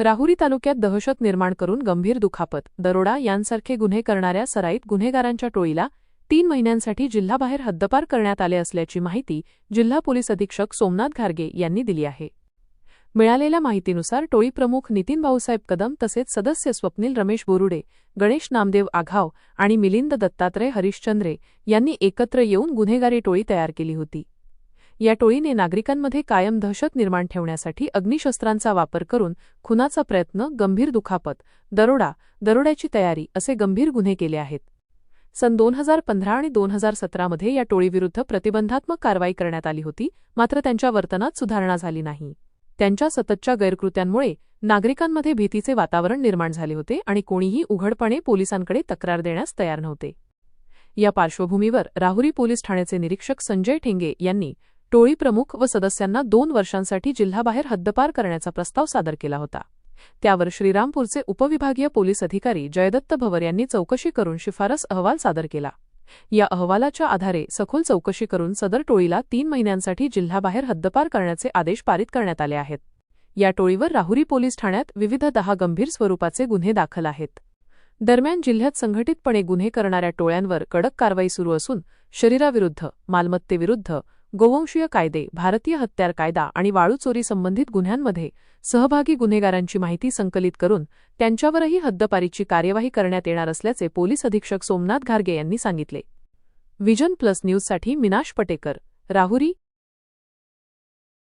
राहुरी तालुक्यात दहशत निर्माण करून गंभीर दुखापत. दरोडा यांसारखे गुन्हे करणाऱ्या सराईत गुन्हेगारांच्या टोळीला तीन महिन्यांसाठी जिल्हाबाहेर हद्दपार करण्यात आले असल्याची माहिती जिल्हा पोलीस अधीक्षक सोमनाथ घारगे यांनी दिली आहे. मिळालेल्या माहितीनुसार टोळी प्रमुख नितीन भाऊसाहेब कदम तसेच सदस्य स्वप्नील रमेश बोरुडे गणेश नामदेव आघाव आणि मिलिंद दत्तात्रय हरिश्चंद्रे यांनी एकत्र येऊन गुन्हेगारी टोळी तयार केली होती. या टोळीने नागरिकांमध्ये कायम दहशत निर्माण ठेवण्यासाठी अग्निशस्त्रांचा वापर करून खुनाचा प्रयत्न गंभीर दुखापत दरोडा दरोड्याची तयारी असे गंभीर गुन्हे केले आहेत. सन दोन हजार पंधरा आणि दोन हजार सतरामध्ये या टोळीविरुद्ध प्रतिबंधात्मक कारवाई करण्यात आली होती मात्र त्यांच्या वर्तनात सुधारणा झाली नाही. त्यांच्या सततच्या गैरकृत्यांमुळे नागरिकांमध्ये भीतीचे वातावरण निर्माण झाले होते आणि कोणीही उघडपणे पोलिसांकडे तक्रार देण्यास तयार नव्हते. या पार्श्वभूमीवर राहुरी पोलीस ठाण्याचे निरीक्षक संजय ठेंगे यांनी टोळी प्रमुख व सदस्यांना दोन वर्षांसाठी जिल्हाबाहेर हद्दपार करण्याचा प्रस्ताव सादर केला होता. त्यावर श्रीरामपूरचे उपविभागीय पोलीस अधिकारी जयदत्त भवर यांनी चौकशी करून शिफारस अहवाल सादर केला. या अहवालाच्या आधारे सखोल चौकशी करून सदर टोळीला तीन महिन्यांसाठी जिल्हाबाहेर हद्दपार करण्याचे आदेश पारित करण्यात आले आहेत. या टोळीवर राहुरी पोलीस ठाण्यात विविध दहा गंभीर स्वरूपाचे गुन्हे दाखल आहेत. दरम्यान जिल्ह्यात संघटितपणे गुन्हे करणाऱ्या टोळ्यांवर कडक कारवाई सुरू असून शरीराविरुद्ध मालमत्तेविरुद्ध गोवंशीय कायदे भारतीय हत्यार कायदा आणि वाळू चोरी संबंधित गुन्ह्यांमध्ये सहभागी गुन्हेगारांची माहिती संकलित करून त्यांच्यावरही हद्दपारीची कार्यवाही करण्यात येणार असल्याचे पोलीस अधीक्षक सोमनाथ घारगे यांनी सांगितले. विजन प्लस न्यूजसाठी मिनाश पटेकर राहुरी